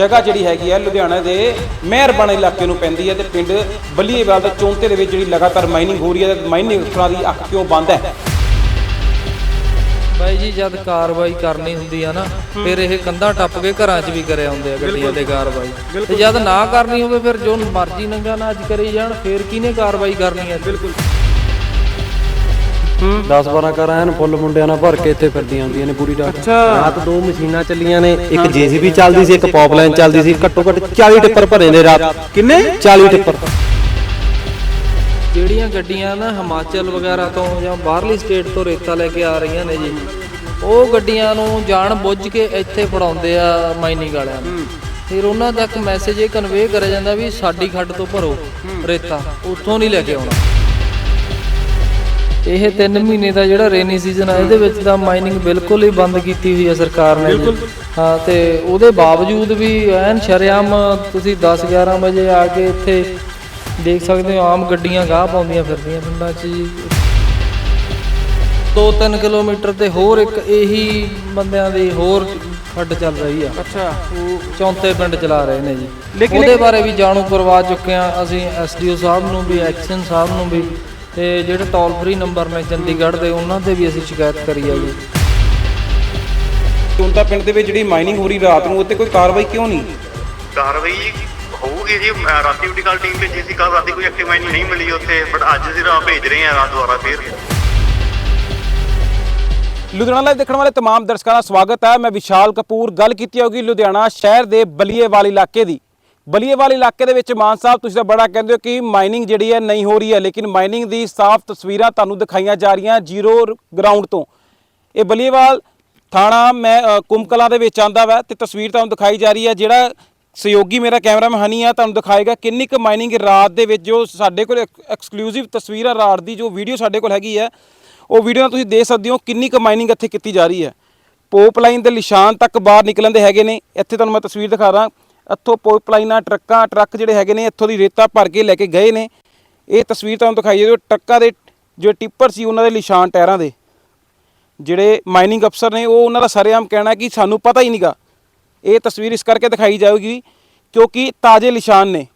ਜਗ੍ਹਾ ਜਿਹੜੀ ਹੈਗੀ ਹੈ ਲੁਧਿਆਣਾ ਦੇ ਮਿਹਰਬਾਨ ਇਲਾਕੇ ਨੂੰ ਪੈਂਦੀ ਹੈ ਤੇ ਪਿੰਡ ਬੱਲੀਏਵਾਲ ਦੇ ਚੌਂਤੇ ਦੇ ਵਿੱਚ ਜਿਹੜੀ ਲਗਾਤਾਰ ਮਾਈਨਿੰਗ ਹੋ ਰਹੀ ਹੈ ਤੇ ਮਾਈਨਿੰਗ ਅਫਸਰਾਂ ਦੀ ਅੱਖ ਕਿਉਂ ਬੰਦ ਹੈ? ਬਾਈ ਜੀ ਜਦ ਕਾਰਵਾਈ ਕਰਨੀ ਹੁੰਦੀ ਆ ਨਾ ਫਿਰ ਇਹ ਕੰਧਾਂ ਟੱਪ ਕੇ ਘਰਾਂ 'ਚ ਵੀ ਕਰੇ ਆਉਂਦੇ ਆ ਗੱਡੀਆਂ ਤੇ ਕਾਰਵਾਈ। ਤੇ ਜਦ ਨਾ ਕਰਨੀ ਹੋਵੇ ਫਿਰ ਜੋ ਮਰਜ਼ੀ ਨੰਗਾ ਨਾਚ ਕਰੀ ਜਾਣ ਫਿਰ ਕਿਹਨੇ ਕਾਰਵਾਈ ਕਰਨੀ ਹੈ ਬਿਲਕੁਲ। 10 12 ਕਾਰਾਂ ਐਨ ਫੁੱਲ ਮੁੰਡਿਆਂ ਨਾਲ ਭਰ ਕੇ ਇੱਥੇ ਫਿਰਦੀਆਂ ਹੁੰਦੀਆਂ ਨੇ ਪੂਰੀ ਰਾਤ। ਰਾਤ ਦੋ ਮਸ਼ੀਨਾਂ ਚੱਲੀਆਂ ਨੇ ਇੱਕ ਜੀਸੀਬੀ ਚੱਲਦੀ ਸੀ ਇੱਕ ਪਾਈਪਲਾਈਨ ਚੱਲਦੀ ਸੀ ਘੱਟੋ ਘੱਟ 40 ਟਿੱਪਰ ਭਰੇ ਨੇ ਰਾਤ। ਕਿੰਨੇ? 40 ਟਿੱਪਰ। ਜਿਹੜੀਆਂ ਗੱਡੀਆਂ ਨਾ ਹਿਮਾਚਲ ਵਗੈਰਾ ਤੋਂ ਜਾਂ ਬਾਹਰਲੀ ਸਟੇਟ ਤੋਂ ਰੇਤਾ ਲੈ ਕੇ ਆ ਰਹੀਆਂ ਨੇ ਜੀ ਉਹ ਗੱਡੀਆਂ ਨੂੰ ਜਾਣ ਬੁੱਝ ਕੇ ਇੱਥੇ ਫੜਾਉਂਦੇ ਆ ਮਾਈਨਿੰਗ ਵਾਲਿਆਂ ਨੂੰ। ਫਿਰ ਉਹਨਾਂ ਤੱਕ ਮੈਸੇਜ ਇਹ ਕਨਵੇ ਕਰਿਆ ਜਾਂਦਾ ਵੀ ਸਾਡੀ ਖੱਡ ਤੋਂ ਭਰੋ ਰੇਤਾ ਉੱਥੋਂ ਨਹੀਂ ਲੈ ਕੇ ਆਉਣਾ। ਇਹ 3 ਮਹੀਨੇ ਦਾ ਜਿਹੜਾ ਰੇਨੀ ਸੀਜ਼ਨ ਆ ਇਹਦੇ ਵਿੱਚ ਤਾਂ ਮਾਈਨਿੰਗ ਬਿਲਕੁਲ ਹੀ ਬੰਦ ਕੀਤੀ ਹੋਈ ਹੈ ਸਰਕਾਰ ਨੇ ਜੀ। ਹਾਂ ਤੇ ਉਹਦੇ ਬਾਵਜੂਦ ਵੀ ਐਨ ਸ਼ਰੇਆਮ ਤੁਸੀਂ 10 11 ਵਜੇ ਆ ਕੇ ਇੱਥੇ ਦੇਖ ਸਕਦੇ ਹੋ ਆਮ ਗੱਡੀਆਂ ਗਾਹ ਪਾਉਂਦੀਆਂ ਫਿਰਦੀਆਂ ਪਿੰਡਾਂ 'ਚ ਜੀ। 2-3 ਕਿਲੋਮੀਟਰ ਤੇ ਹੋਰ ਇੱਕ ਇਹੀ ਬੰਦਿਆਂ ਦੀ ਹੋਰ ਖੱਡ ਚੱਲ ਰਹੀ ਆ। ਅੱਛਾ। ਉਹ ਚੌਂਤੇ ਪਿੰਡ ਚਲਾ ਰਹੇ ਨੇ ਜੀ। ਉਹਦੇ ਬਾਰੇ ਵੀ ਜਾਣੂ ਕਰਵਾ ਚੁੱਕੇ ਆ ਅਸੀਂ ਐਸਡੀਓ ਸਾਹਿਬ ਨੂੰ ਵੀ ਐਕਸ਼ਨ ਸਾਹਿਬ ਨੂੰ ਵੀ। ਤੇ ਜਿਹੜੇ ਟੋਲ ਫ੍ਰੀ ਨੰਬਰ ਨੇ ਚੰਡੀਗੜ੍ਹ ਦੇ ਉਹਨਾਂ ਤੇ ਵੀ ਅਸੀਂ ਸ਼ਿਕਾਇਤ ਕਰੀ ਆ ਜੀ ਚੌਂਤਾ ਪਿੰਡ ਦੇ ਵਿੱਚ ਜਿਹੜੀ ਮਾਈਨਿੰਗ ਹੋ ਰਹੀ ਰਾਤ ਨੂੰ ਉੱਤੇ ਕੋਈ ਕਾਰਵਾਈ ਕਿਉਂ ਨਹੀਂ ਕਾਰਵਾਈ ਹੋਊਗੀ ਜੀ ਅਹ ਰਾਤੀ ਉਡੀ ਕਾਲ ਟੀਮ ਭੇਜੀ ਸੀ ਕੱਲ ਰਾਤੀ ਕੋਈ ਐਕਟਿਵ ਮਾਈਨਿੰਗ ਨਹੀਂ ਮਿਲੀ ਉੱਥੇ ਬਟ ਅੱਜ ਅਸੀਂ ਰਾਤ ਭੇਜ ਰਹੇ ਹਾਂ ਰਾਤ ਦੁਆਰਾ ਫੇਰ ਲੁਧਿਆਣਾ ਲਾਈਵ ਦੇਖਣ ਵਾਲੇ तमाम ਦਰਸ਼ਕਾਂ ਦਾ ਸਵਾਗਤ ਹੈ ਮੈਂ ਵਿਸ਼ਾਲ ਕਪੂਰ ਗੱਲ ਕੀਤੀ ਹੋਗੀ ਲੁਧਿਆਣਾ ਸ਼ਹਿਰ ਦੇ ਬਲੀਏਵਾਲ ਇਲਾਕੇ ਦੀ ਬਲੀਏਵਾਲ ਇਲਾਕੇ ਦੇ ਵਿੱਚ ਮਾਨ ਸਾਹਿਬ ਤੁਸੀਂ ਤਾਂ ਬੜਾ ਕਹਿੰਦੇ ਹੋ ਕਿ ਮਾਈਨਿੰਗ ਜਿਹੜੀ ਹੈ ਨਹੀਂ ਹੋ ਰਹੀ ਹੈ ਲੇਕਿਨ ਮਾਈਨਿੰਗ ਦੀ ਸਾਫ਼ ਤਸਵੀਰਾਂ ਤੁਹਾਨੂੰ ਦਿਖਾਈਆਂ ਜਾ ਰਹੀਆਂ ਜ਼ੀਰੋ ਗਰਾਊਂਡ ਤੋਂ। ਇਹ ਬਲੀਏਵਾਲ ਥਾਣਾ ਮੈਂ ਅ, ਦੇ ਵਿੱਚ ਆਂਦਾ ਵਾ ਤੇ ਤਸਵੀਰ ਤੁਹਾਨੂੰ ਦਿਖਾਈ ਜਾ ਰਹੀ ਹੈ ਜਿਹੜਾ ਸਹਿਯੋਗੀ ਮੇਰਾ ਕੈਮਰਾਮੈਨ ਹਨੀ ਆ ਤੁਹਾਨੂੰ ਦਿਖਾਏਗਾ ਕਿੰਨੀ ਕੁ ਮਾਈਨਿੰਗ ਰਾਤ ਦੇ ਵਿੱਚ ਜੋ ਸਾਡੇ ਕੋਲ ਐਕਸਕਲੂਸਿਵ ਤਸਵੀਰ ਆ ਰਾਤ ਦੀ ਜੋ ਵੀਡੀਓ ਸਾਡੇ ਕੋਲ ਹੈਗੀ ਹੈ ਉਹ ਵੀਡੀਓ ਨਾਲ ਤੁਸੀਂ ਦੇਖ ਸਕਦੇ ਹੋ ਕਿੰਨੀ ਕੁ ਮਾਈਨਿੰਗ ਇੱਥੇ ਕੀਤੀ ਜਾ ਰਹੀ ਹੈ। ਪੋਪ ਲਾਈਨ ਦੇ ਨਿਸ਼ਾਨ ਤੱਕ ਬਾਹਰ ਨਿਕਲਣ ਦੇ ਹੈਗੇ ਨੇ। ਇੱਥੇ ਤੁਹਾਨੂੰ ਮੈਂ ਤਸਵੀਰ ਦਿਖਾ ਦਾਂ। ਇੱਥੋਂ ਪੋਪ ਟਰੱਕਾਂ, ਟਰੱਕ ਜਿਹੜੇ ਹੈਗੇ ਨੇ, ਇੱਥੋਂ ਦੀ ਰੇਤਾ ਭਰ ਕੇ ਲੈ ਕੇ ਗਏ ਨੇ। ਇਹ ਤਸਵੀਰ ਤੁਹਾਨੂੰ ਦਿਖਾਈ ਜੋ ਟਰੱਕਾਂ ਦੇ ਜੋ ਟਿੱਪਰ ਸੀ, ਉਹਨਾਂ ਦੇ ਨਿਸ਼ਾਨ ਟਾਇਰਾਂ ਦੇ। ਜਿਹੜੇ ਮਾਈਨਿੰਗ ਅਫਸਰ ਨੇ, ਉਹ ਉਹਨਾਂ ਦਾ ਸਰੇਆਮ ਕਹਿਣਾ ਕਿ ਸਾਨੂੰ ਪਤਾ ਹੀ ਨਹੀਂਗਾ ਇਹ ਤਸਵੀਰ ਇਸ ਕਰਕੇ ਦਿਖਾਈ ਜਾਊਗੀ ਕਿਉਂਕਿ ਤਾਜ਼ੇ ਨਿਸ਼ਾਨ ਨੇ।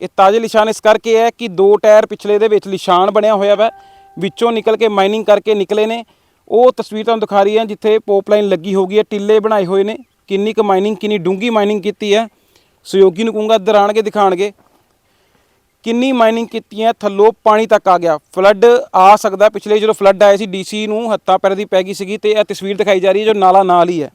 ਇਹ ਤਾਜ਼ੇ ਨਿਸ਼ਾਨ ਇਸ ਕਰਕੇ ਹੈ ਕਿ ਦੋ ਟਾਇਰ ਪਿਛਲੇ ਦੇ ਵਿੱਚ ਨਿਸ਼ਾਨ ਬਣਿਆ ਹੋਇਆ ਵਾ, ਵਿੱਚੋਂ ਨਿਕਲ ਕੇ ਮਾਈਨਿੰਗ ਕਰਕੇ ਨਿਕਲੇ ਨੇ। ਉਹ ਤਸਵੀਰ ਤੁਹਾਨੂੰ ਦਿਖਾ ਰਹੀ ਹੈ ਜਿੱਥੇ ਪੋਪ ਲਾਈਨ ਲੱਗੀ ਹੋਗੀ ਹੈ, ਟਿੱਲੇ ਬਣਾਏ ਹੋਏ ਨੇ। ਕਿੰਨੀ ਕੁ ਮਾਈਨਿੰਗ, ਕਿੰਨੀ ਡੂੰਗੀ ਮਾਈਨਿੰਗ ਕੀਤੀ ਹੈ। ਸਹਿਯੋਗੀ ਨੂੰ ਕਹੂੰਗਾ ਇੱਧਰ ਆਣ ਕੇ ਦਿਖਾਣਗੇ। ਕਿੰਨੀ ਮਾਈਨਿੰਗ ਕੀਤੀ ਹੈ, ਥੱਲੋਂ ਪਾਣੀ ਤੱਕ ਆ ਗਿਆ। ਫਲੱਡ ਆ ਸਕਦਾ, ਪਿਛਲੇ ਜਦੋਂ ਫਲੱਡ ਆਏ ਸੀ ਡੀਸੀ ਨੂੰ ਹੱਥਾਂ ਪੈਰ ਦੀ ਪੈ ਗਈ ਸੀਗੀ ਤੇ ਇਹ ਤਸਵੀਰ ਦਿਖਾਈ ਜਾ ਰਹੀ ਹੈ, ਜੋ ਨਾਲਾ ਨਾਲ ਹੀ ਹੈ।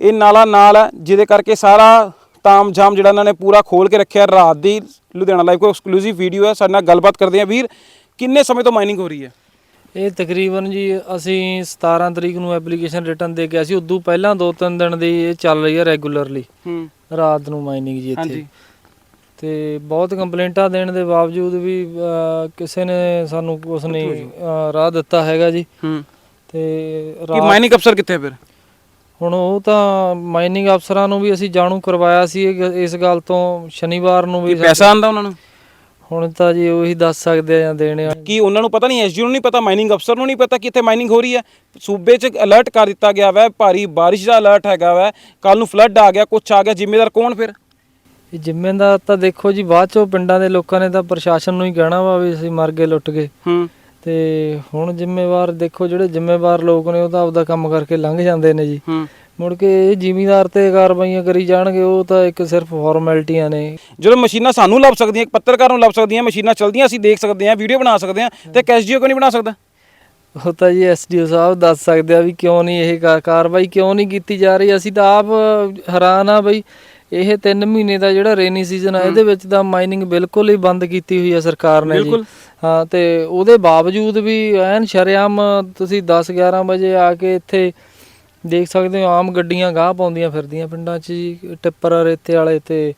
ਇਹ ਨਾਲਾ ਨਾਲ ਹੈ, ਜਿਹਦੇ ਕਰਕੇ ਸਾਰਾ ਤਾਮ ਜਾਮ ਜਿਹੜਾ ਇਹਨਾਂ ਨੇ ਪੂਰਾ ਖੋਲ ਕੇ ਰੱਖਿਆ ਰਾਤ ਦੀ ਲੁਧਿਆਣਾ ਲਾਈਵ ਕੋ ਐਕਸਕਲੂਸਿਵ ਵੀਡੀਓ ਹੈ, ਸਾਡੇ ਨਾਲ ਗੱਲਬਾਤ ਕਰਦੇ ਹਾਂ। ਵੀਰ, ਕਿੰਨੇ ਸਮੇਂ ਤੋਂ ਮਾਈਨਿੰਗ ਹੋ ਰਹੀ ਹੈ? ਇਹ ਤਕਰੀਬਨ ਜੀ ਅਸੀਂ 17 ਤਰੀਕ ਨੂੰ ਐਪਲੀਕੇਸ਼ਨ ਰਿਟਰਨ ਦੇ ਕੇ ਅਸੀਂ ਉਦੋਂ ਪਹਿਲਾਂ ਦੋ ਤਿੰਨ ਦਿਨ ਦੀ ਇਹ ਚੱਲ ਰਹੀ ਹੈ ਰੈਗੂਲਰਲੀ ਹੂੰ। ਰਾਤ ਨੂੰ ਮਾਈਨਿੰਗ ਜੀ ਇੱਥੇ। ਹਾਂਜੀ। ਤੇ ਬਹੁਤ ਕੰਪਲੇਂਟਾਂ ਦੇਣ ਦੇ ਬਾਵਜੂਦ ਵੀ ਅਹ, ਕਿਸੇ ਨੇ ਸਾਨੂੰ ਕੁਝ ਨਹੀਂ ਅਹ, ਰਾਹ ਦਿੱਤਾ ਹੈਗਾ ਜੀ। ਹੂੰ। ਤੇ ਕੀ ਰਾਤ ਮਾਈਨਿੰਗ ਅਫਸਰ ਕਿੱਥੇ ਫਿਰ? ਹੁਣ ਉਹ ਤਾਂ ਮਾਈਨਿੰਗ ਅਫਸਰਾਂ ਨੂੰ ਵੀ ਅਸੀਂ ਜਾਣੂ ਕਰਵਾਇਆ ਸੀ। ਇਹ- ਇਸ ਗੱਲ ਤੋਂ ਸ਼ਨੀਵਾਰ ਨੂੰ ਵੀ ਪੈਸਾ ਆਂਦਾ ਉਹਨਾਂ ਨੂੰ? ਹੁਣ ਤਾਂ ਜੀ ਉਹੀ ਦੱਸ ਸਕਦੇ ਆ ਜਾਂ ਦੇਣੇ ਆ। ਕੀ ਉਹਨਾਂ ਨੂੰ ਪਤਾ ਨਹੀਂ ਐਸਜੀਓ ਨੂੰ ਨਹੀਂ ਪਤਾ ਮਾਈਨਿੰਗ ਅਫਸਰ ਨੂੰ ਨਹੀਂ ਪਤਾ ਕਿ ਇੱਥੇ ਮਾਈਨਿੰਗ ਹੋ ਰਹੀ ਹੈ? ਸੂਬੇ 'ਚ ਅਲਰਟ ਕਰ ਦਿੱਤਾ ਗਿਆ ਵੈ ਭਾਰੀ ਬਾਰਿਸ਼ ਦਾ ਅਲਰਟ ਹੈਗਾ ਵੈ। ਕੱਲ ਨੂੰ ਫਲੱਡ ਆ ਗਿਆ ਕੁਛ ਆ ਗਿਆ ਜ਼ਿੰਮੇਦਾਰ ਕੌਣ ਫਿਰ? ਇਹ ਜ਼ਿੰਮੇਦਾਰ ਤਾਂ ਦੇਖੋ ਜੀ ਬਾਅਦ ਚੋਂ ਪਿੰਡਾਂ ਦੇ ਲੋਕਾਂ ਨੇ ਤਾਂ ਪ੍ਰਸ਼ਾਸਨ ਨੂੰ ਹੀ ਕਹਿਣਾ ਵਾ ਵੀ ਅਸੀਂ ਮਰ ਗਏ ਲੁੱਟ ਗਏ। ਹੂੰ। ਤੇ ਹੁਣ ਜ਼ਿੰਮੇਵਾਰ ਦੇਖੋ ਜਿਹੜੇ ਜ਼ਿੰਮੇਵਾਰ ਲੋਕ ਨੇ ਉਹ ਤਾਂ ਆਪਦਾ ਕੰਮ ਕਰਕੇ ਲੰਘ ਜਾਂਦੇ ਨੇ ਜੀ। ਹੂੰ। ਮੁੜ ਕੇ ਇਹ ਜ਼ਿਮੀਦਾਰ ਤੇ ਕਾਰਵਾਈਆਂ ਕਰੀ ਜਾਣਗੇ ਉਹ ਤਾਂ ਇੱਕ ਸਿਰਫ ਫਾਰਮੈਲਿਟੀਆਂ ਨੇ। ਜਦੋਂ ਮਸ਼ੀਨਾਂ ਸਾਨੂੰ ਲੱਭ ਸਕਦੀਆਂ ਇੱਕ ਪੱਤਰਕਾਰ ਨੂੰ ਲੱਭ ਸਕਦੀਆਂ ਮਸ਼ੀਨਾਂ ਚਲਦੀਆਂ ਅਸੀਂ ਦੇਖ ਸਕਦੇ ਹਾਂ ਵੀਡੀਓ ਬਣਾ ਸਕਦੇ ਹਾਂ ਤੇ ਐਸਜੀਓ ਕਿਉਂ ਨਹੀਂ ਬਣਾ ਸਕਦਾ? ਉਹ ਤਾਂ ਜੀ ਐਸਡੀਓ ਸਾਹਿਬ ਦੱਸ ਸਕਦੇ ਆ ਵੀ ਕਿਉਂ ਨਹੀਂ ਇਹ ਕਾਰਵਾਈ ਕਿਉਂ ਨਹੀਂ ਕੀਤੀ ਜਾ ਰਹੀ। ਅਸੀਂ ਤਾਂ ਆਪ ਹੈਰਾਨ ਆ ਬਈ ਇਹ 3 ਮਹੀਨੇ ਦਾ ਜਿਹੜਾ ਰੇਨੀ ਸੀਜ਼ਨ ਆ ਇਹਦੇ ਵਿੱਚ ਤਾਂ ਮਾਈਨਿੰਗ ਬਿਲਕੁਲ ਹੀ ਬੰਦ ਕੀਤੀ ਹੋਈ ਹੈ ਸਰਕਾਰ ਨੇ ਜੀ। ਹਾਂ ਤੇ ਉਹਦੇ ਬਾਵਜੂਦ ਵੀ ਐਨ ਸ਼ਰੇਆਮ ਤੁਸੀਂ 10 11 ਵਜੇ ਆ ਕੇ ਇੱਥੇ ਦੇਖ ਸਕਦੇ ਹੋ ਆਮ ਗੱਡੀਆਂ ਗਾਹ ਪਾਉਂਦੀਆਂ ਫਿਰਦੀਆਂ ਪਿੰਡਾਂ 'ਚ ਜੀ ਟਿੱਪਰ ਰੇਤੇ ਵਾਲੇ ਤੇ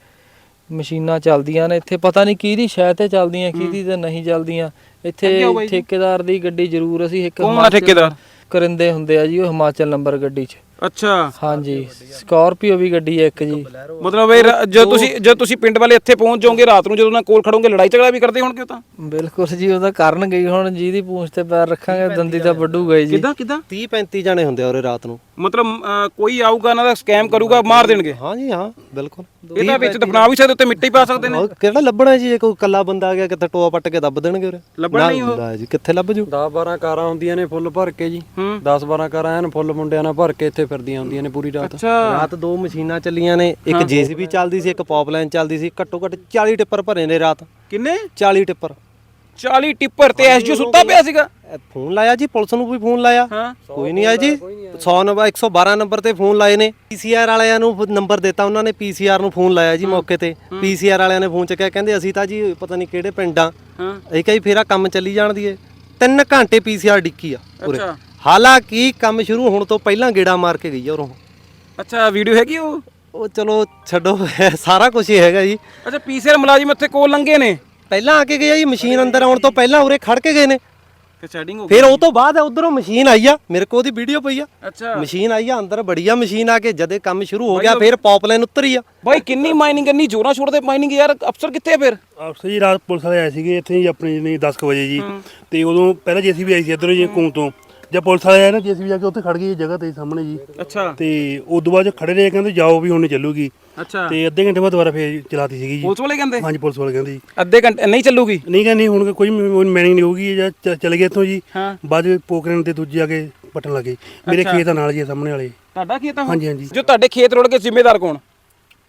ਮਸ਼ੀਨਾਂ ਚੱਲਦੀਆਂ ਨੇ ਇੱਥੇ ਪਤਾ ਨਹੀਂ ਕਿਹਦੀ ਸ਼ਾਇਦ ਤੇ ਚੱਲਦੀਆਂ ਕਿਹਦੀ ਤੇ ਨਹੀਂ ਚੱਲਦੀਆਂ ਇੱਥੇ ਠੇਕੇਦਾਰ ਦੀ ਗੱਡੀ ਜ਼ਰੂਰ ਅਸੀਂ ਇੱਕ ਕੌਣ ਆ ਹਿਮਾਚਲ- ਠੇਕੇਦਾਰ? ਕਰਿੰਦੇ ਹੁੰਦੇ ਆ ਜੀ ਉਹ ਹਿਮਾਚਲ ਨੰਬਰ ਗੱਡੀ 'ਚ। ਅੱਛਾ। ਹਾਂਜੀ ਸਕਾਰਪੀਓ ਵੀ ਗੱਡੀ ਹੈ ਇੱਕ ਜੀ। ਮਤਲਬ ਇਹ ਰ- ਜਦੋਂ ਤੁਸੀਂ ਜਦੋਂ ਤੁਸੀਂ ਪਿੰਡ ਵਾਲੇ ਇੱਥੇ ਪਹੁੰਚ ਜਾਓਗੇ ਰਾਤ ਨੂੰ ਜਦੋਂ ਉਹਨਾਂ ਕੋਲ ਖੜੋਗੇ ਲੜਾਈ ਝਗੜਾ ਵੀ ਕਰਦੇ ਹੋਣਗੇ ਉਹ ਤਾਂ? ਬਿਲਕੁਲ ਜੀ ਉਹਦਾ ਕਾਰਨ ਗਈ ਹੁਣ ਜਿਹਦੀ ਪੂੰਛ ਤੇ ਪੈਰ ਰੱਖਾਂਗੇ ਦੰਦੀ ਤਾਂ ਵੱਡੂਗਾ ਹੀ ਜੀ। ਕਿਦਾਂ ਕਿਦਾਂ? 30 35 ਜਾਣੇ ਹੁੰਦੇ ਆ ਉਰੇ ਰਾਤ ਨੂੰ। ਮਤਲਬ ਕੋਈ ਆਊਗਾ ਇਹਨਾਂ ਦਾ ਸਕੈਮ ਕਰੂਗਾ ਮਾਰ ਦੇਣਗੇ? ਹਾਂ ਜੀ ਹਾਂ ਬਿਲਕੁਲ। ਇਹ ਤਾਂ ਵਿੱਚ ਦਫਨਾ ਵੀ ਸਕਦੇ ਉੱਤੇ ਮਿੱਟੀ ਪਾ ਸਕਦੇ ਨੇ। ਉਹ ਕਿਹੜਾ ਲੱਭਣਾ ਜੀ ਜੇ ਕੋਈ ਕੱਲਾ ਬੰਦਾ ਆ ਗਿਆ ਕਿਤੇ ਟੋਆ ਪੱਟ ਕੇ ਦੱਬ ਦੇਣਗੇ ਉਰੇ? ਲੱਭਣਾ ਨਹੀਂ ਲੈ ਜੀ ਕਿੱਥੇ ਲੱਭ ਜੂ? 10 12 ਕਾਰਾਂ ਹੁੰਦੀਆਂ ਨੇ ਫੁੱਲ ਭਰ ਕੇ ਜੀ। ਹੂੰ। 10 12 ਕਾਰਾਂ ਐਨ ਫੁੱਲ ਮੁੰਡਿਆਂ ਨਾਲ ਭਰ ਕੇ ਇੱਥੇ ਫਿਰਦੀਆਂ ਹੁੰਦੀਆਂ ਨੇ ਪੂਰੀ ਰਾਤ। ਅੱਛਾ। ਰਾਤ ਦੋ ਮਸ਼ੀਨਾਂ ਚੱਲੀਆਂ ਨੇ ਇੱਕ ਜੀਸੀਬੀ ਚੱਲਦੀ ਸੀ ਇੱਕ ਪਾਈਪਲਾਈਨ ਚੱਲਦੀ ਸੀ ਘੱਟੋ ਘੱਟ 40 ਟਿੱਪਰ ਭਰੇ ਨੇ ਰਾਤ। ਕਿੰਨੇ? 40 ਟਿੱਪਰ। 40 ਟਿੱਪਰ ਤੇ ਐਸਜੀ ਸੁੱਤਾ ਪਿਆ ਸੀਗਾ। ਇਹ ਫੋਨ ਲਾਇਆ ਜੀ ਪੁਲਿਸ ਨੂੰ ਵੀ ਫੋਨ ਲਾਇਆ। ਹਾਂ। ਕੋਈ ਨਹੀਂ ਆਇਆ ਜੀ। 100 ਨੰਬਰ 112 ਨੰਬਰ ਤੇ ਫੋਨ ਲਾਏ ਨੇ। ਪੀਸੀਆਰ ਵਾਲਿਆਂ ਨੂੰ ਨੰਬਰ ਦਿੱਤਾ ਉਹਨਾਂ ਨੇ ਪੀਸੀਆਰ ਨੂੰ ਫੋਨ ਲਾਇਆ ਜੀ ਮੌਕੇ ਤੇ। ਪੀਸੀਆਰ ਵਾਲਿਆਂ ਨੇ ਫੋਨ ਚੱਕਿਆ ਕਹਿੰਦੇ ਅਸੀਂ ਤਾਂ ਜੀ ਪਤਾ ਨਹੀਂ ਕਿਹੜੇ ਪਿੰਡਾਂ ਹਾਂ। ਅਸੀਂ ਕਹੀ ਫੇਰਾ ਕੰਮ ਚੱਲੀ ਜਾਣ ਦੀਏ। ਤਿੰਨ ਘੰਟੇ ਪੀਸੀਆਰ ਡਿੱਕੀ ਆ ਅੱਛਾ। ਹਾਲਾਂਕਿ ਕੰਮ ਸ਼ੁਰੂ ਹੋਣ ਤੋਂ ਪਹਿਲਾਂ ਗੇੜਾ ਮਾਰ ਕੇ ਗਈ ਆ ਉਰੋਂ। ਅੱਛਾ ਵੀਡੀਓ ਹੈਗੀ ਉਹ? ਉਹ ਚਲੋ ਛੱਡੋ ਸਾਰਾ ਕੁਝ ਹੀ ਹੈਗਾ ਜੀ। ਅੱਛਾ ਪੀਸੀਆਰ ਮੁਲਾਜ਼ਮ ਇੱਥੇ ਕੋਲ ਲੰਗੇ ਨੇ? ਪਹਿਲਾਂ ਆ ਕੇ ਗਏ ਆ ਜੀ ਮਸ਼ੀਨ ਅੰਦਰ ਆਉਣ ਤੋਂ ਪਹਿਲਾਂ ਉਰੇ ਖੜ ਕੇ ਗਏ ਨੇ। ਤੇ ਸੈਟਿੰਗ ਹੋ ਫਿਰ ਉਹ ਤੋਂ ਬਾਅਦ ਉਧਰੋਂ ਮਸ਼ੀਨ ਆਈ ਆ ਮੇਰੇ ਕੋਲ ਉਹਦੀ ਵੀਡੀਓ ਪਈ ਆ। ਅੱਛਾ। ਮਸ਼ੀਨ ਆਈ ਆ ਅੰਦਰ ਬੜੀ ਆ ਮਸ਼ੀਨ ਆ ਕੇ ਜਦੇ ਕੰਮ ਸ਼ੁਰੂ ਹੋ ਗਿਆ ਫਿਰ ਪਾਈਪਲਾਈਨ ਉਤਰੀ ਆ। ਬਾਈ ਕਿੰਨੀ ਮਾਈਨਿੰਗ ਇੰਨੀ ਜੋਰਾਂ ਛੋੜਦੇ ਮਾਈਨਿੰਗ ਯਾਰ ਅਫਸਰ ਕਿੱਥੇ ਆ ਫਿਰ? ਅਫਸਰ ਜੀ ਰਾਤ ਪੁਲਿਸ ਵਾਲੇ ਆਏ ਸੀਗੇ ਇੱਥੇ ਜੀ ਆਪਣੇ ਜਿਹਨੇ 10 ਕੁ ਵਜੇ ਜੀ। ਤੇ ਉਦੋਂ ਪਹਿਲਾਂ ਜੀਸੀਬੀ ਆਈ ਸੀ ਇੱਧਰੋਂ ਜੀ ਕੂਮ ਤੋਂ। ਜਦ ਪੁਲਿਸ ਵਾਲੇ ਆਏ ਨਾ ਜੀਸੀਬੀ ਜਾ ਕੇ ਉੱਥੇ ਖੜ ਗਈ ਇਹ ਜਗ੍ਹਾ ਤੇ ਸਾਹਮਣੇ ਜੀ। ਅੱਛਾ। ਤੇ ਉਦੋਂ ਬਾਅਦ 'ਚ ਖੜੇ ਰਹੇ ਕਹਿੰਦੇ ਜਾਓ ਵੀ ਹੁਣ ਚੱਲੂਗੀ। ਅੱਛਾ। ਤੇ ਅੱਧੇ ਘੰਟੇ ਬਾਅਦ ਦੁਬਾਰਾ ਫੇਰ ਚਲਾਤੀ ਸੀਗੀ ਜੀ। ਪੁਲਿਸ ਵਾਲੇ ਕਹਿੰਦੇ? ਹਾਂਜੀ ਪੁਲਿਸ ਵਾਲੇ ਕਹਿੰਦੇ ਜੀ। ਅੱਧੇ ਘੰਟੇ ਨਹੀਂ ਚੱਲੂਗੀ? ਨਹੀਂ ਕਹਿੰਦੇ ਹੁਣ ਕੋਈ ਮੈਨਿੰਗ ਨਹੀਂ ਹੋਊਗੀ ਜਾਂ ਚ- ਚਲੇ ਗਏ ਇੱਥੋਂ ਜੀ। ਹਾਂ। ਬਾਅਦ ਵਿੱਚ ਪੋਕਰਨ ਤੇ ਦੂਜੇ ਆ ਕੇ ਪੱਟਣ ਲੱਗੇ। ਮੇਰੇ ਖੇਤ ਆ ਨਾਲ ਜੀ ਇਹ ਸਾਹਮਣੇ ਵਾਲੇ। ਤੁਹਾਡਾ ਖੇਤ ਆ ਉਹ? ਹਾਂਜੀ ਹਾਂਜੀ। ਜੋ ਤੁਹਾਡੇ ਖੇਤ ਰੋੜ ਕੇ ਜ਼ਿੰਮੇਦਾਰ ਕੌਣ?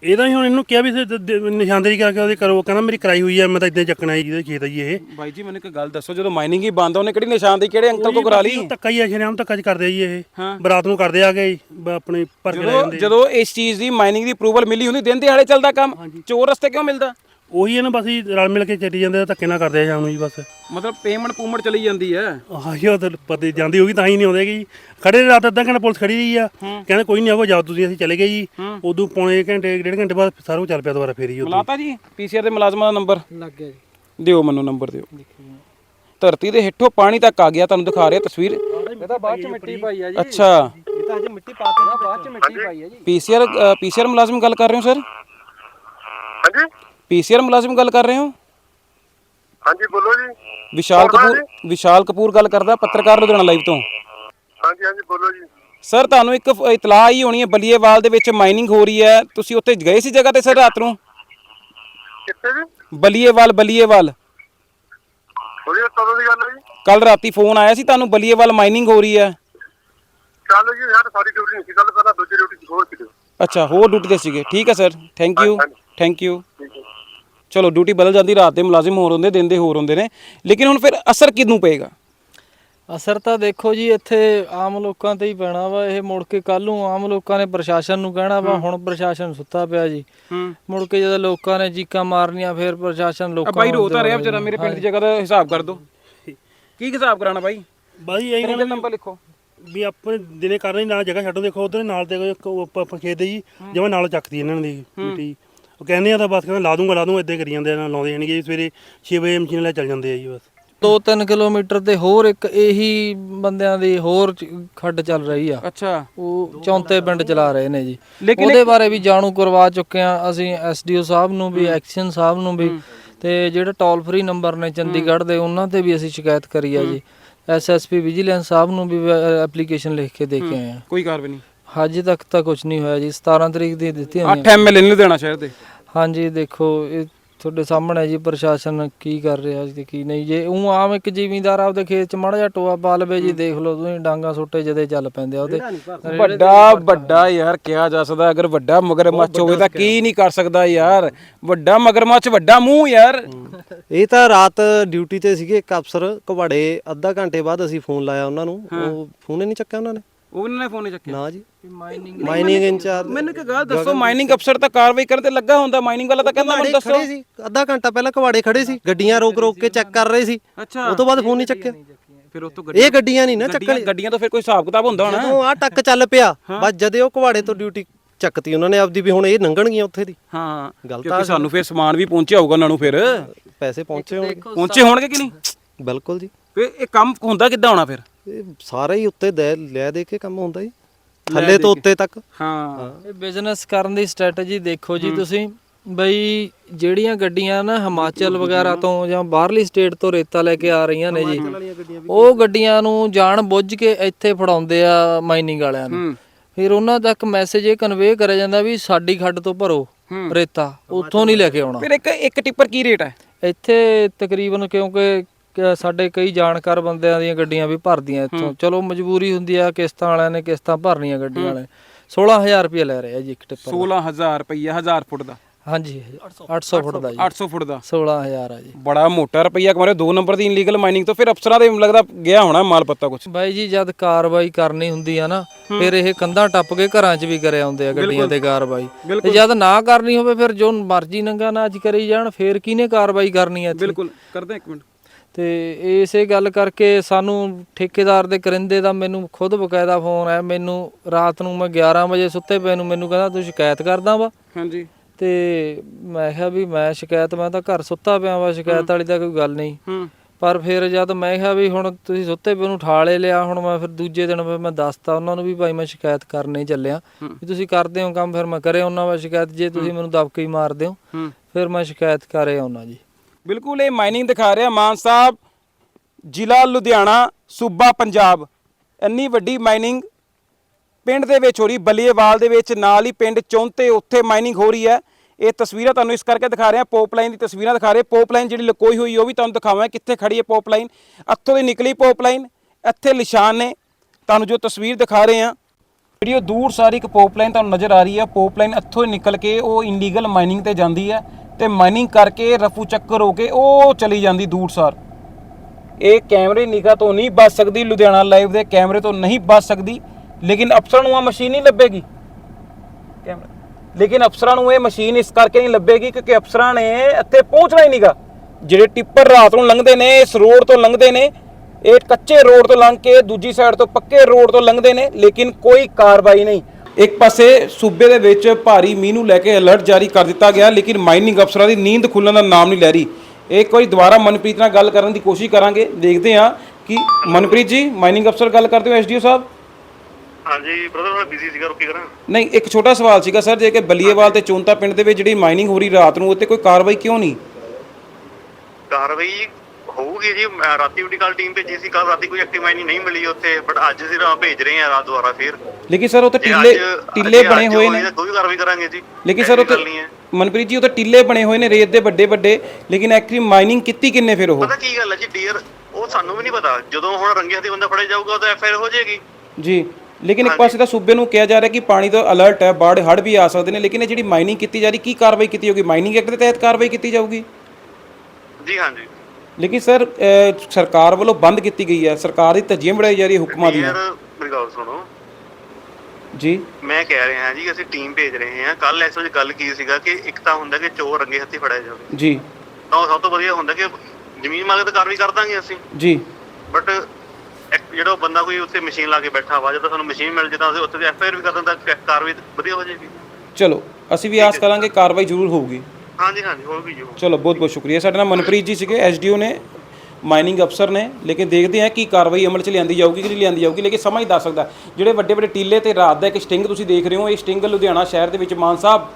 ਇਹਦਾ ਹੀ ਹੁਣ ਇਹਨੂੰ ਕਿਹਾ ਵੀ ਦ- ਦ- ਨਿਸ਼ਾਨਦੇਹੀ ਕਰਕੇ ਉਹਦੇ ਕਰੋ ਕਹਿੰਦਾ ਮੇਰੀ ਕਰਾਈ ਹੋਈ ਆ ਮੈਂ ਤਾਂ ਇਦਾਂ ਚੱਕਣਾ ਜੀ ਜਿਹਦੇ ਖੇਤ ਆ ਜੀ ਇਹ। ਬਾਈ ਜੀ ਮੈਨੂੰ ਇੱਕ ਗੱਲ ਦੱਸੋ ਜਦੋਂ ਮਾਈਨਿੰਗ ਹੀ ਬੰਦ ਆ ਉਹਨੇ ਕਿਹੜੀ ਨਿਸ਼ਾਨਦੇਹੀ ਕਿਹੜੇ ਅੰਕਲ ਕੋ ਕਰਾ ਲਈ? ਧੱਕਾ ਹੀ ਆ ਸ਼ਰੇਆਮ ਧੱਕਾ ਚ ਕਰਦੇ ਆ ਜੀ ਇਹ। ਬਰਾਤ ਨੂੰ ਕਰਦੇ ਆ ਗਏ ਆਪਣੇ ਭਰ ਕੇ ਲੈ ਜਦੋਂ ਜਾਂਦੇ ਜਦੋਂ ਇਸ ਚੀਜ਼ ਦੀ ਮਾਈਨਿੰਗ ਦੀ ਅਪਰੂਵਲ ਮਿਲੀ ਹੁੰਦੀ ਦਿਨ ਦਿਹਾੜੇ ਚੱਲਦਾ ਕੰਮ। ਚੋਰ ਰਸਤੇ ਕਿਉਂ ਮਿਲਦਾ? ਉਹੀ ਇਹਨਾਂ ਬਸ ਹੀ ਰਲ ਮਿਲ ਕੇ ਚੱਲੀ ਜਾਂਦੇ ਆ, ਧੱਕੇ ਨਾ ਕਰਦੇ ਆ ਸ਼ਾਮ ਨੂੰ ਜੀ ਬਸ। ਮਤਲਬ ਪੇਮੈਂਟ ਪੂਮੈਂਟ ਚਲੀ ਜਾਂਦੀ ਹੈ। ਆਹੀ ਉਹ ਤਾਂ ਪਤਾ ਜਾਂਦੀ ਹੋਗੀ ਤਾਂ ਹੀ ਨਹੀਂ ਆਉਂਦੇ ਜੀ ਖੜੇ ਰਾਤ ਅੱਧਾ ਘੰਟਾ ਪੁਲਿਸ ਖੜੀ ਰਹੀ ਆ। ਕਹਿੰਦੇ ਕੋਈ ਨਹੀਂ ਆਵੋ ਜਾਓ ਤੁਸੀਂ ਅਸੀਂ ਚਲੇ ਗਏ ਜੀ। ਉਦੋਂ ਪੌਣੇ ਘੰਟੇ ਡੇਢ ਘੰਟੇ ਬਾਅਦ ਸਾਰਾ ਚੱਲ ਪਿਆ ਦੁਬਾਰਾ ਫੇਰ ਜੀ ਉੱਥੇ। ਬੁਲਾਤਾ ਜੀ? ਪੀਸੀਆਰ ਦੇ ਮੁਲਾਜ਼ਮਾਂ ਦਾ ਨੰਬਰ? ਲੱਗ ਗਿਆ ਜੀ। ਦਿਓ ਮੈਨੂੰ ਨੰਬਰ ਦਿਓ। ਧਰਤੀ ਦੇ ਹੇਠੋਂ ਪਾਣੀ ਤੱਕ ਆ ਗਿਆ ਤੁਹਾਨੂੰ ਦਿਖਾ ਰਿਹਾ ਤਸਵੀਰ। ਇਹ ਤਾਂ ਬਾਅਦ ਚ ਮਿੱਟੀ ਪਾਈ ਆ ਜੀ। ਅੱਛਾ। ਇਹ ਤਾਂ ਅਜੇ ਮਿੱਟੀ ਪਾਤੀ ਬਾਅਦ ਚ ਮਿੱਟੀ ਪਾਈ ਆ ਜੀ। ਪੀਸੀਆਰ ਪੀਸੀਆਰ ਮੁਲਾਜ਼ਮ ਗੱਲ ਕਰ ਰਹੇ ਹੋ ਸਰ? ਹਾਂਜੀ? ਪੀਸੀਆਰ ਮੁਲਾਜ਼ਮ ਗੱਲ ਕਰ ਰਹੇ ਹੋ? ਹਾਂਜੀ ਬੋਲੋ ਜੀ। ਵਿਸ਼ਾਲ ਕਪੂਰ ਵਿਸ਼ਾਲ ਕਪੂਰ ਗੱਲ ਕਰਦਾ ਪੱਤਰਕਾਰ ਲੁਧਿਆਣਾ ਲਾਈਵ ਤੋਂ। ਹਾਂਜੀ ਹਾਂਜੀ ਬੋਲੋ ਜੀ। ਸਰ ਤੁਹਾਨੂੰ ਇੱਕ ਫ- ਇਤਲਾਹ ਆਈ ਹੋਣੀ ਹੈ ਬਲੀਏਵਾਲ ਦੇ ਵਿੱਚ ਮਾਈਨਿੰਗ ਹੋ ਰਹੀ ਹੈ। ਤੁਸੀਂ ਉੱਥੇ ਗਏ ਸੀ ਜਗ੍ਹਾ ਤੇ ਸਰ ਰਾਤ ਨੂੰ? ਕਿੱਥੇ ਜੀ? ਬਲੀਏਵਾਲ ਬਲੀਏਵਾਲ। ਬੋਲੀ ਕਦੋਂ ਦੀ ਗੱਲ ਹੈ ਜੀ? ਕੱਲ ਰਾਤੀ ਫੋਨ ਆਇਆ ਸੀ ਤੁਹਾਨੂੰ ਬਲੀਏਵਾਲ ਮਾਈਨਿੰਗ ਹੋ ਰਹੀ ਹੈ। ਚੱਲ ਜੀ ਯਾਰ ਸਾਰੀ ਡਿਊਟੀ ਨਹੀਂ ਸੀ ਕੱਲ ਪਹਿਲਾਂ ਦੂਜੀ ਡਿਊਟੀ ਹੋਰ ਸੀ ਅੱਛਾ ਹੋਰ ਡਿਊਟੀ ਤੇ ਸੀਗੇ। ਠੀਕ ਹੈ sir thank you thank you ਠੀਕ ਹੈ। ਚਲੋ ਡਿਊਟੀ ਬਦਲ ਜਾਂਦੀ ਰਾਤ ਦੇ ਮੁਲਾਜ਼ਮ ਹੋਰ ਹੁੰਦੇ ਦਿਨ ਦੇ ਹੋਰ ਹੁੰਦੇ ਨੇ। ਲੇਕਿਨ ਹੁਣ ਫਿਰ ਅਸਰ ਕਿਹਨੂੰ ਪਏਗਾ? ਅਸਰ ਤਾਂ ਦੇਖੋ ਜੀ ਇੱਥੇ ਆਮ ਲੋਕਾਂ ਤੇ ਹੀ ਪੈਣਾ ਵਾ। ਇਹ ਮੁੜ ਕੇ ਕੱਲ ਨੂੰ ਆਮ ਲੋਕਾਂ ਨੇ ਪ੍ਰਸ਼ਾਸਨ ਨੂੰ ਕਹਿਣਾ ਵਾ ਹੁਣ ਪ੍ਰਸ਼ਾਸਨ ਸੁੱਤਾ ਪਿਆ ਜੀ। ਹੂੰ। ਮੁੜ ਕੇ ਜਦੋਂ ਲੋਕਾਂ ਨੇ ਚੀਕਾਂ ਮਾਰਨੀਆਂ ਫਿਰ ਪ੍ਰਸ਼ਾਸਨ ਲੋਕਾਂ ਬਾਈ ਨੂੰ ਰੋਤਾ ਰਿਹਾ ਵਿਚਾਰਾ ਮੇਰੇ ਪਿੰਡ ਦੀ ਜਗ੍ਹਾ ਦਾ ਹਿਸਾਬ ਕਰ ਦੋ। ਕੀ ਹਿਸਾਬ ਕਰਾਣਾ ਬਾਈ? ਬਾਈ ਇਹੀ ਇਹਦਾ ਨੰਬਰ ਲਿਖੋ। ਵੀ ਆਪਣੇ ਦਿਨੇ ਕਰ ਰਹੀ ਨਾਲ ਜਗ੍ਹਾ ਛੱਡੋ ਦੇਖੋ ਉਧਰ ਨਾਲ ਤੇ ਇੱਕ ਖੇਤ ਦੇ ਜੀ ਜਿਵੇਂ ਨਾਲ ਚੱਕਦੀ ਇਹਨਾਂ ਦੀ ਮਿੱਟੀ ਉਹ ਕਹਿੰਦੇ ਆ ਤਾਂ ਬਸ ਕਹਿੰਦਾ ਲਾ ਦੂੰਗਾ ਲਾ ਦੂੰਗਾ ਇਦਾਂ ਕਰੀ ਜਾਂਦੇ ਆ ਲਾਉਂਦੇ ਜਾਣਗੇ ਜੀ ਸਵੇਰੇ 6 ਵਜੇ ਮਸ਼ੀਨ ਲੈ ਚੱਲ ਜਾਂਦੇ ਆ ਜੀ ਬਸ। 2-3 ਕਿਲੋਮੀਟਰ ਤੇ ਹੋਰ ਇੱਕ ਇਹੀ ਬੰਦਿਆਂ ਦੀ ਹੋਰ ਚ- ਖੱਡ ਚੱਲ ਰਹੀ ਆ। ਅੱਛਾ। ਉਹ ਚੌਂਤੇ ਪਿੰਡ ਚਲਾ ਰਹੇ ਨੇ ਜੀ। ਲੇਕਿਨ ਉਹਦੇ ਬਾਰੇ ਵੀ ਜਾਣੂ ਕਰਵਾ ਚੁੱਕੇ ਆ ਅਸੀਂ ਐਸਡੀਓ ਸਾਹਿਬ ਨੂੰ ਵੀ ਐਕਸ਼ਨ ਸਾਹਿਬ ਨੂੰ ਵੀ। ਤੇ ਜਿਹੜੇ ਟੋਲ ਫ੍ਰੀ ਨੰਬਰ ਨੇ ਚੰਡੀਗੜ੍ਹ ਦੇ ਉਹਨਾਂ ਤੇ ਵੀ ਅਸੀਂ ਸ਼ਿਕਾਇਤ ਕਰੀ ਆ ਜੀ। ਐਸਐਸਪੀ ਵਿਜੀਲੈਂਸ ਸਾਹਿਬ ਨੂੰ ਵੀ ਐਪਲੀਕੇਸ਼ਨ ਲਿਖ ਕੇ ਦੇ ਕੇ ਆਏ ਆ। ਕੋਈ ਕਾਰਵਾਈ ਨਹੀਂ। ਹਜੇ ਤੱਕ ਤਾਂ ਕੁਝ ਨਹੀਂ ਹੋਇਆ ਜੀ। 17 ਤਰੀਕ ਦੀ ਦਿੱਤੀ ਹੋਈ 8 ਐਮਐਲਏ ਨਹੀਂ ਦੇਣਾ ਸ਼ਹਿਰ ਦੇ। ਹਾਂਜੀ ਦੇਖੋ ਇਹ ਤੁਹਾਡੇ ਸਾਹਮਣੇ ਹੈ ਜੀ ਪ੍ਰਸ਼ਾਸਨ ਕੀ ਕਰ ਰਿਹਾ ਜੀ ਤੇ ਕੀ ਨਹੀਂ। ਜੇ ਉਹ ਆਮ ਇੱਕ ਜ਼ਿਮੀਂਦਾਰ ਆਪਦੇ ਖੇਤ 'ਚ ਮਾੜਾ ਜਿਹਾ ਟੋਆ ਪਾ ਲਵੇ ਜੀ ਦੇਖ ਲਓ ਤੁਸੀਂ ਡਾਂਗਾ ਸੁੱਟੇ ਜਦੇ ਚੱਲ ਪੈਂਦੇ ਆ ਉਹਦੇ। ਵੱਡਾ ਵੱਡਾ ਯਾਰ ਕਿਹਾ ਜਾ ਸਕਦਾ ਅਗਰ ਵੱਡਾ ਮਗਰਮੱਛ ਹੋਵੇ ਤਾਂ ਕੀ ਨਹੀਂ ਕਰ ਸਕਦਾ ਯਾਰ। ਵੱਡਾ ਮਗਰਮੱਛ ਵੱਡਾ ਮੂੰਹ ਯਾਰ। ਇਹ ਤਾਂ ਰਾਤ ਡਿਊਟੀ ਤੇ ਸੀਗੇ ਇੱਕ ਅਫਸਰ ਕਵਾੜੇ ਅੱਧਾ ਘੰਟੇ ਬਾਅਦ ਅਸੀਂ ਫੋਨ ਲਾਇਆ ਉਹਨਾਂ ਨੂੰ। ਉਹ ਫੋਨ ਹੀ ਨਹੀਂ ਚੱਕਿਆ ਉਹਨਾਂ ਨੇ। ਉਹਨਾਂ ਨੇ ਫੋਨ ਨਹੀਂ ਚੱਕਿਆ। ਨਾ ਜੀ। ਮਾਈਨਿੰਗ ਮਾਈਨਿੰਗ ਇੰਚਾਰਜ ਮੈਨੂੰ ਇੱਕ ਗੱਲ ਦੱਸੋ ਮਾਈਨਿੰਗ ਅਫਸਰ ਤਾਂ ਕਾਰਵਾਈ ਕਰਨ ਤੇ ਲੱਗਾ ਹੁੰਦਾ ਮਾਈਨਿੰਗ ਵਾਲਾ ਤਾਂ ਕਹਿੰਦਾ ਮੈਨੂੰ ਦੱਸੋ। ਖੜੇ ਸੀ ਅੱਧਾ ਘੰਟਾ ਪਹਿਲਾਂ ਕਵਾੜੇ ਖੜੇ ਸੀ। ਗੱਡੀਆਂ ਰੋਕ ਰੋਕ ਕੇ ਚੈੱਕ ਕਰ ਰਹੇ ਸੀ। ਅੱਛਾ। ਉਹ ਤੋਂ ਬਾਅਦ ਫੋਨ ਨਹੀਂ ਚੱਕਿਆ। ਫਿਰ ਉਸ ਤੋਂ ਇਹ ਗੱਡੀਆਂ ਨਹੀਂ ਨਾ ਗੱਡੀਆਂ ਚੱਕਣ ਗੱਡੀਆਂ ਤੋਂ ਫਿਰ ਕੋਈ ਹਿਸਾਬ ਕਿਤਾਬ ਹੁੰਦਾ ਹੋਣਾ। ਜਦੋਂ ਆ ਟੱਕ ਚੱਲ ਪਿਆ ਬਸ ਜਦੇ ਉਹ ਕਵਾੜੇ ਤੋਂ ਡਿਊਟੀ ਚੱਕਤੀ ਉਹਨਾਂ ਨੇ ਆਪਦੀ ਵੀ ਹੁਣ ਇਹ ਲੰਘਣਗੀਆਂ ਉੱਥੇ ਦੀ। ਹਾਂ ਗੱਲ ਕਿਉਂਕਿ ਸਾਨੂੰ ਫਿਰ ਸਮਾਨ ਵੀ ਪਹੁੰਚਿਆ ਹੋਊਗਾ ਉਹਨਾਂ ਨੂੰ ਫਿਰ। ਪੈਸੇ ਪਹੁੰਚੇ ਹੋਣਗੇ। ਪਹੁੰਚੇ ਹੋਣਗੇ ਕਿ ਨਹੀਂ? ਬਿਲਕੁਲ ਜੀ। ਫਿਰ ਇਹ ਕੰਮ ਹੁੰਦਾ ਕਿੱਦਾਂ ਹੋਣਾ ਫਿਰ? ਇਹ ਸਾਰਾ ਹੀ ਉੱਤੇ ਦੇ ਲੈ ਦੇ ਕੇ ਕੰਮ ਹੁੰਦਾ ਜੀ। ਥੱਲੇ ਤੋਂ ਉੱਤੇ ਤੱਕ। ਹਾਂ। ਇਹ ਬਿਜ਼ਨਸ ਕਰਨ ਦੀ ਸਟ੍ਰੈਟਜੀ ਦੇਖੋ ਜੀ ਤੁਸੀਂ ਬਈ ਜਿਹੜੀਆਂ ਗੱਡੀਆਂ ਨਾ ਹਿਮਾਚਲ ਵਗੈਰਾ ਤੋਂ ਜਾਂ ਬਾਹਰਲੀ ਸਟੇਟ ਤੋਂ ਰੇਤਾ ਲੈ ਕੇ ਆ ਰਹੀਆਂ ਨੇ ਜੀ ਉਹ ਗੱਡੀਆਂ ਨੂੰ ਜਾਣ ਬੁੱਝ ਕੇ ਇੱਥੇ ਫੜਾਉਂਦੇ ਆ ਮਾਈਨਿੰਗ ਵਾਲਿਆਂ ਨੂੰ। ਫਿਰ ਉਹਨਾਂ ਤੱਕ ਮੈਸੇਜ ਇਹ ਕਨਵੇ ਕਰਿਆ ਜਾਂਦਾ ਵੀ ਸਾਡੀ ਖੱਡ ਤੋਂ ਭਰੋ ਰੇਤਾ ਉੱਥੋਂ ਨਹੀਂ ਲੈ ਕੇ ਆਉਣਾ। ਫਿਰ ਇੱਕ ਇੱਕ ਟਿੱਪਰ ਕੀ ਰੇਟ ਹੈ? ਇੱਥੇ ਤਕਰੀਬਨ ਕਿਉਂਕਿ ਕ- ਸਾਡੇ ਕਈ ਜਾਣਕਾਰ ਬੰਦਿਆਂ ਦੀਆਂ ਗੱਡੀਆਂ ਵੀ ਭਰਦੀਆਂ ਇੱਥੋਂ। ਚਲੋ ਮਜਬੂਰੀ ਹੁੰਦੀ ਆ ਕਿਸ਼ਤਾਂ ਵਾਲਿਆਂ ਨੇ ਕਿਸ਼ਤਾਂ ਭਰਨੀਆਂ ਗੱਡੀਆਂ ਵਾਲੇ 16000 ਰੁਪਏ ਲੈ ਰਹੇ ਆ ਜੀ ਇੱਕ ਟਿੱਪਰ 16000 ਰੁਪਈਆ 1000 ਫੁੱਟ ਦਾ। ਹਾਂਜੀ 800 ਫੁੱਟ ਦਾ ਜੀ। 800 ਫੁੱਟ ਦਾ। 16000 ਆ ਜੀ। ਬੜਾ ਮੋਟਾ ਰੁਪਈਆ ਕਮਾਰੇ ਦੋ ਨੰਬਰ ਦੀ ਇਨਲੀਗਲ ਮਾਈਨਿੰਗ ਤੋਂ ਫਿਰ ਅਫਸਰਾਂ ਦੇ ਲੱਗਦਾ ਗਿਆ ਹੋਣਾ ਮਾਲ ਪੱਤਾ ਕੁਛ। ਬਾਈ ਜੀ ਜਦ ਕਾਰਵਾਈ ਕਰਨੀ ਹੁੰਦੀ ਆ ਨਾ ਫਿਰ ਇਹ ਕੰਧਾਂ ਟੱਪ ਕੇ ਘਰਾਂ 'ਚ ਵੀ ਕਰੇ ਆਉਂਦੇ ਆ ਗੱਡੀਆਂ ਤੇ ਕਾਰਵਾਈ। ਤੇ ਜਦ ਨਾ ਕਰਨੀ ਹੋਵੇ ਫਿਰ ਜੋ ਮਰਜ਼ੀ ਨੰਗਾ ਨਾਚ ਕਰੀ ਜਾਣ ਫਿਰ ਕਿਹਨੇ ਕਾਰਵਾਈ ਕਰਨੀ ਆ ਇੱਥੇ? ਬਿਲਕੁਲ। ਕਰਦੇ ਇੱਕ ਮਿੰਟ। ਤੇ ਇਸੇ ਗੱਲ ਕਰਕੇ ਸਾਨੂੰ ਠੇਕੇਦਾਰ ਦੇ ਕਰਿੰਦੇ ਦਾ ਮੈਨੂੰ ਖੁਦ ਬਕਾਇਦਾ ਫੋਨ ਆਇਆ। ਮੈਨੂੰ ਰਾਤ ਨੂੰ ਮੈਂ 11 ਵਜੇ ਸੁੱਤੇ ਪਏ ਨੂੰ ਮੈਨੂੰ ਕਹਿੰਦਾ ਤੂੰ ਸ਼ਿਕਾਇਤ ਕਰਦਾ ਵਾ? ਹਾਂਜੀ। ਤੇ ਮੈਂ ਕਿਹਾ ਵੀ ਮੈਂ ਸ਼ਿਕਾਇਤ ਮੈਂ ਤਾਂ ਘਰ ਸੁੱਤਾ ਪਿਆ ਵਾ ਸ਼ਿਕਾਇਤ ਵਾਲੀ ਤਾਂ ਕੋਈ ਗੱਲ ਨਹੀਂ। ਹੂੰ। ਪਰ ਫਿਰ ਜਦ ਮੈਂ ਕਿਹਾ ਵੀ ਹੁਣ ਤੁਸੀਂ ਸੁੱਤੇ ਪਏ ਨੂੰ ਠਾਲੇ ਲਿਆ ਹੁਣ ਮੈਂ ਫਿਰ ਦੂਜੇ ਦਿਨ ਫਿਰ ਮੈਂ ਦੱਸਤਾ ਉਹਨਾਂ ਨੂੰ ਵੀ ਭਾਈ ਮੈਂ ਸ਼ਿਕਾਇਤ ਕਰਨੇ ਚੱਲਿਆ। ਵੀ ਤੁਸੀਂ ਕਰਦੇ ਹੋ ਕੰਮ ਫਿਰ ਮੈਂ ਕਰੇ ਉਹਨਾਂ ਵਾ ਸ਼ਿਕਾਇਤ ਜੇ ਤੁਸੀਂ ਮੈਨੂੰ ਦਬਕੇ ਹੀ ਮਾਰਦੇ ਹੋ ਹੂੰ। ਫਿਰ ਮੈਂ ਸ਼ਿਕਾਇਤ ਕਰੇ ਆਉਣਾ ਜੀ ਬਿਲਕੁਲ ਇਹ ਮਾਈਨਿੰਗ ਦਿਖਾ ਰਿਹਾ, ਮਾਨ ਸਾਹਿਬ, ਜ਼ਿਲ੍ਹਾ ਲੁਧਿਆਣਾ, ਸੂਬਾ ਪੰਜਾਬ। ਇੰਨੀ ਵੱਡੀ ਮਾਈਨਿੰਗ ਪਿੰਡ ਦੇ ਵਿੱਚ ਹੋ ਰਹੀ, ਬਲੀਏਵਾਲ ਦੇ ਵਿੱਚ, ਨਾਲ ਹੀ ਪਿੰਡ ਚੌਂਤੇ, ਉੱਥੇ ਮਾਈਨਿੰਗ ਹੋ ਰਹੀ ਹੈ। ਇਹ ਤਸਵੀਰਾਂ ਤੁਹਾਨੂੰ ਇਸ ਕਰਕੇ ਦਿਖਾ ਰਿਹਾ ਪੋਪਲਾਈਨ ਦੀ ਤਸਵੀਰਾਂ ਦਿਖਾ ਰਹੇ। ਪੋਪਲਾਈਨ ਜਿਹੜੀ ਲਕੋਈ ਹੋਈ, ਉਹ ਵੀ ਤੁਹਾਨੂੰ ਦਿਖਾਵਾਂ ਕਿੱਥੇ ਖੜੀ ਹੈ ਪੋਪਲਾਈਨ ਇੱਥੋਂ ਦੀ ਨਿਕਲੀ ਪੋਪਲਾਈਨ ਇੱਥੇ ਨਿਸ਼ਾਨ ਨੇ। ਤੁਹਾਨੂੰ ਜੋ ਤਸਵੀਰ ਦਿਖਾ ਰਹੇ ਹਾਂ ਜਿਹੜੀ ਉਹ ਦੂਰ ਸਾਰੀ ਇੱਕ ਪੋਪਲਾਈਨ ਤੁਹਾਨੂੰ ਨਜ਼ਰ ਆ ਰਹੀ ਹੈ। ਪੋਪਲਾਈਨ ਇੱਥੋਂ ਹੀ ਨਿਕਲ ਕੇ ਉਹ ਇਨਲੀਗਲ ਮਾਈਨਿੰਗ ਤੇ ਜਾਂਦੀ ਹੈ। ਤੇ ਮਾਈਨਿੰਗ ਕਰਕੇ ਰਫੂ ਚੱਕਰ ਹੋ ਕੇ ਉਹ ਚਲੀ ਜਾਂਦੀ ਦੂਰ ਸਾਰ। ਇਹ ਕੈਮਰੇ ਨਿਗਾਹ ਤੋਂ ਨਹੀਂ ਬਚ ਸਕਦੀ, ਲੁਧਿਆਣਾ ਲਾਈਵ ਦੇ ਕੈਮਰੇ ਤੋਂ ਨਹੀਂ ਬਚ ਸਕਦੀ, ਲੇਕਿਨ ਅਫਸਰਾਂ ਨੂੰ ਆ ਮਸ਼ੀਨ ਨਹੀਂ ਲੱਭੇਗੀ। ਕੈਮਰਾ ਲੇਕਿਨ ਅਫਸਰਾਂ ਨੂੰ ਇਹ ਮਸ਼ੀਨ ਇਸ ਕਰਕੇ ਨਹੀਂ ਲੱਭੇਗੀ ਕਿਉਂਕਿ ਅਫਸਰਾਂ ਨੇ ਇੱਥੇ ਪਹੁੰਚਣਾ ਹੀ ਨਹੀਂਗਾ। ਜਿਹੜੇ ਟਿੱਪਰ ਰਾਤ ਨੂੰ ਲੰਘਦੇ ਨੇ, ਇਸ ਰੋਡ ਤੋਂ ਲੰਘਦੇ ਨੇ, ਇਹ ਕੱਚੇ ਰੋਡ ਤੋਂ ਲੰਘ ਕੇ ਦੂਜੀ ਸਾਈਡ ਤੋਂ ਪੱਕੇ ਰੋਡ ਤੋਂ ਲੰਘਦੇ ਨੇ, ਲੇਕਿਨ ਕੋਈ ਕਾਰਵਾਈ ਨਹੀਂ। ਇੱਕ ਪਾਸੇ ਸੂਬੇ ਦੇ ਵਿੱਚ ਭਾਰੀ ਮੀਂਹ ਨੂੰ ਲੈ ਕੇ ਅਲਰਟ ਜਾਰੀ ਕਰ ਦਿੱਤਾ ਗਿਆ ਲੇਕਿਨ ਮਾਈਨਿੰਗ ਅਫਸਰਾਂ ਦੀ ਨੀਂਦ ਖੁੱਲਣ ਦਾ ਨਾਮ ਨਹੀਂ ਲੈ ਰਹੀ। ਇਹ ਕੋਈ ਦੁਬਾਰਾ ਮਨਪ੍ਰੀਤ ਨਾਲ ਗੱਲ ਕਰਨ ਦੀ ਕੋਸ਼ਿਸ਼ ਕਰਾਂਗੇ। ਦੇਖਦੇ ਹਾਂ ਕਿ ਮਨਪ੍ਰੀਤ ਜੀ ਮਾਈਨਿੰਗ ਅਫਸਰ ਗੱਲ ਕਰਦੇ ਹੋ ਐਸਡੀਓ ਸਾਹਿਬ? ਹਾਂਜੀ ਬ੍ਰਦਰ ਮੈਂ ਬਿਜ਼ੀ ਸੀਗਾ ਰੁਕੀ ਕਰਾਂ। ਨਹੀਂ ਇੱਕ ਛੋਟਾ ਸਵਾਲ ਸੀਗਾ ਸਰ ਜੇ ਕਿ ਬਲੀਏਵਾਲ ਤੇ ਚੌਂਤਾ ਪਿੰਡ ਦੇ ਵਿੱਚ ਜਿਹੜੀ ਮਾਈਨਿੰਗ ਹੋ ਰਹੀ ਰਾਤ ਨੂੰ ਉੱਤੇ ਕੋਈ ਕਾਰਵਾਈ ਕਿਉਂ ਨਹੀਂ? ਕਾਰਵਾਈ ਹੋਊਗੀ ਜੀ ਰਾਤੀ ਡਿਊਟੀ ਕਾਲ ਟੀਮ ਭੇਜੀ ਸੀ ਕੱਲ ਰਾਤੀ ਕੋਈ ਐਕਟਿਵ ਮਾਈਨਿੰਗ ਨਹੀਂ ਮਿਲੀ ਉੱਥੇ ਬਟ ਅੱਜ ਅਸੀਂ ਰਾਤ ਭੇਜ ਰਹੇ ਹਾਂ ਰਾਤ ਦੁਆਰਾ ਫੇਰ। ਲੇਕਿਨ ਸਰ ਜੇ ਟਿੱਲੇ ਅੱਜ- ਟਿੱਲੇ ਬਣੇ ਹੋਏ ਹੋਈ ਨੇ। ਤਾਂ ਕੋਈ ਕਾਰਵਾਈ ਕਰਾਂਗੇ ਜੀ ਲੇਕਿਨ ਸਰ ਐਸੀ ਉੱਤੇ ਗੱਲ ਨਹੀਂ ਹੈ। ਮਨਪ੍ਰੀਤ ਜੀ ਉੱਤੇ ਟਿੱਲੇ ਬਣੇ ਹੋਏ ਨੇ ਰੇਤ ਦੇ ਵੱਡੇ ਵੱਡੇ ਲੇਕਿਨ ਐਕਚੁਅਲੀ ਮਾਈਨਿੰਗ ਕੀਤੀ ਕਿੰਨੇ ਫਿਰ ਉਹ? ਪਤਾ ਕੀ ਗੱਲ ਹੈ ਜੀ ਡੀਅਰ ਉਹ ਸਾਨੂੰ ਵੀ ਨਹੀਂ ਪਤਾ ਜਦੋਂ ਹੁਣ ਰੰਗੇ ਹੱਥੀ ਬੰਦਾ ਫੜਿਆ ਜਾਊਗਾ ਤਾਂ ਐਫ ਆਈ ਆਰ ਹੋ ਜਾਏਗੀ। ਜੀ ਲੇਕਿਨ ਇੱਕ ਪਾਸੇ ਤਾਂ ਸੂਬੇ ਨੂੰ ਕਿਹਾ ਜਾ ਰਿਹਾ ਕਿ ਪਾਣੀ ਦਾ ਅਲਰਟ ਹੈ ਬਾੜ ਹੜ ਵੀ ਆ ਸਕਦੇ ਨੇ ਲੇਕਿਨ ਇਹ ਜਿਹੜੀ ਮਾਈਨਿੰਗ ਕੀਤੀ ਜਾ ਰਹੀ ਕੀ ਕਾਰਵਾਈ ਕੀਤੀ ਜਾਊਗੀ? ਮਾਈਨਿੰਗ ਐਕਟ ਦੇ ਤਹਿਤ ਕਾਰਵਾਈ ਕੀਤੀ ਜਾਊਗੀ? ਜੀ ਹਾਂਜੀ। ਲੇਕਿਨ ਸਰ ਅਹ, ਸਰਕਾਰ ਵੱਲੋਂ ਬੰਦ ਕੀਤੀ ਗਈ ਹੈ। ਸਰਕਾਰ ਦੀ ਤਰਜੀਹ ਬਣਾਈ ਜਾ ਰਹੀ ਹੈ ਹੁਕਮਾਂ ਦੀਆਂ ਡੀਅਰ ਮੇਰੀ ਗੱਲ ਸੁਣੋ। ਜੀ। ਮੈਂ ਕਹਿ ਰਿਹਾ ਜੀ ਅਸੀਂ ਟੀਮ ਭੇਜ ਰਹੇ ਹਾਂ। ਕੱਲ ਇਸ ਵਜੇ ਗੱਲ ਕੀ ਸੀਗਾ ਕਿ ਇੱਕ ਤਾਂ ਹੁੰਦਾ ਕਿ ਚੋਰ ਰੰਗੇ ਹੱਥੀ ਫੜਿਆ ਜਾਵੇ। ਜੀ। ਤਾਂ ਉਹ ਸਭ ਤੋਂ ਵਧੀਆ ਹੁੰਦਾ ਕਿ ਜ਼ਮੀਨ ਮਾਲਕ ਤਾਂ ਕਾਰਵਾਈ ਕਰ ਦਾਂਗੇ ਅਸੀਂ। ਜੀ। ਬਟ ਜਿਹੜਾ ਉਹ ਬੰਦਾ ਕੋਈ ਉੱਥੇ ਮਸ਼ੀਨ ਲਾ ਕੇ ਬੈਠਾ ਵਾ ਜਦੋਂ ਸਾਨੂੰ ਮਸ਼ੀਨ ਮਿਲ ਜੇ ਤਾਂ ਅਸੀਂ ਉੱਥੇ ਦੀ ਐਫ ਆਈ ਆਰ ਵੀ ਕਰ ਦਿੰਦਾ ਕਾਰਵਾਈ ਵਧੀਆ ਹੋ ਜਾਏਗੀ। ਚਲੋ ਅਸੀਂ ਵੀ ਆਸ ਕਰਾਂਗੇ ਕਾਰਵਾਈ ਜ਼ਰੂਰ ਹੋਊਗੀ। ਹਾਂਜੀ ਹਾਂਜੀ ਹੋਊਗੀ ਜੀ ਹੋਊਗੀ। ਚਲੋ ਬਹੁਤ ਬਹੁਤ ਸ਼ੁਕਰੀਆ ਸਾਡੇ ਨਾਲ ਮਨਪ੍ਰੀਤ ਜੀ ਸੀਗੇ ਐਸਡੀਓ ਨੇ, ਮਾਈਨਿੰਗ ਅਫਸਰ ਨੇ, ਲੇਕਿਨ ਦੇਖਦੇ ਹਾਂ ਕੀ ਕਾਰਵਾਈ ਅਮਲ 'ਚ ਲਿਆਂਦੀ ਜਾਊਗੀ ਕਿ ਨਹੀਂ ਲਿਆਂਦੀ ਜਾਊਗੀ, ਲੇਕਿਨ ਸਮਾਂ ਹੀ ਦੱਸ ਸਕਦਾ ਜਿਹੜੇ ਵੱਡੇ ਵੱਡੇ ਟੀਲੇ ਤੇ ਰਾਤ ਦਾ ਇੱਕ ਸਟਿੰਗ ਤੁਸੀਂ ਦੇਖ ਰਹੇ ਹੋ, ਇਹ ਸਟਿੰਗ ਲੁਧਿਆਣਾ ਸ਼ਹਿਰ ਦੇ ਵਿੱਚ, ਮਾਨ ਸਾਹਿਬ,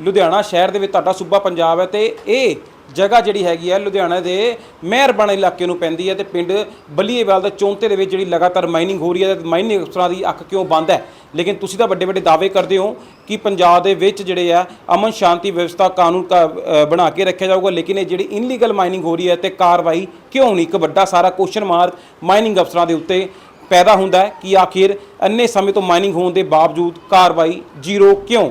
ਲੁਧਿਆਣਾ ਸ਼ਹਿਰ ਦੇ ਵਿੱਚ, ਤੁਹਾਡਾ ਸੂਬਾ ਪੰਜਾਬ ਹੈ ਤੇ ਇਹ ਜਗ੍ਹਾ ਜਿਹੜੀ ਹੈਗੀ ਹੈ ਲੁਧਿਆਣਾ ਦੇ ਮਿਹਰਬਾਨ ਇਲਾਕੇ ਨੂੰ ਪੈਂਦੀ ਹੈ ਤੇ ਪਿੰਡ ਬੱਲੀਏਵਾਲ ਦੇ ਚੌਂਤੇ ਦੇ ਵਿੱਚ ਜਿਹੜੀ ਲਗਾਤਾਰ ਮਾਈਨਿੰਗ ਹੋ ਰਹੀ ਹੈ ਤੇ ਮਾਈਨਿੰਗ ਅਫਸਰਾਂ ਦੀ ਅੱਖ ਕਿਉਂ ਬੰਦ ਹੈ? ਲੇਕਿਨ ਤੁਸੀਂ ਤਾਂ ਵੱਡੇ ਵੱਡੇ ਦਾਅਵੇ ਕਰਦੇ ਹੋ ਕਿ ਪੰਜਾਬ ਦੇ ਵਿੱਚ ਜਿਹੜੇ ਆ ਅਮਨ ਸ਼ਾਂਤੀ ਵਿਵਸਥਾ ਕਾਨੂੰਨ ਕਾ ਬਣਾ ਕੇ ਰੱਖਿਆ ਜਾਊਗਾ, ਲੇਕਿਨ ਇਹ ਜਿਹੜੀ ਇਨਲੀਗਲ ਮਾਈਨਿੰਗ ਹੋ ਰਹੀ ਹੈ ਤੇ ਕਾਰਵਾਈ ਕਿਉਂ ਨਹੀਂ? ਇੱਕ ਵੱਡਾ ਸਾਰਾ ਕੁਐਸਚਨ ਮਾਰਕ ਮਾਈਨਿੰਗ ਅਫਸਰਾਂ ਦੇ ਉੱਤੇ ਪੈਦਾ ਹੁੰਦਾ ਹੈ ਕਿ ਆਖਿਰ ਇੰਨੇ ਸਮੇਂ ਤੋਂ ਮਾਈਨਿੰਗ ਹੋਣ ਦੇ ਬਾਵਜੂਦ ਕਾਰਵਾਈ ਜ਼ੀਰੋ ਕਿਉਂ?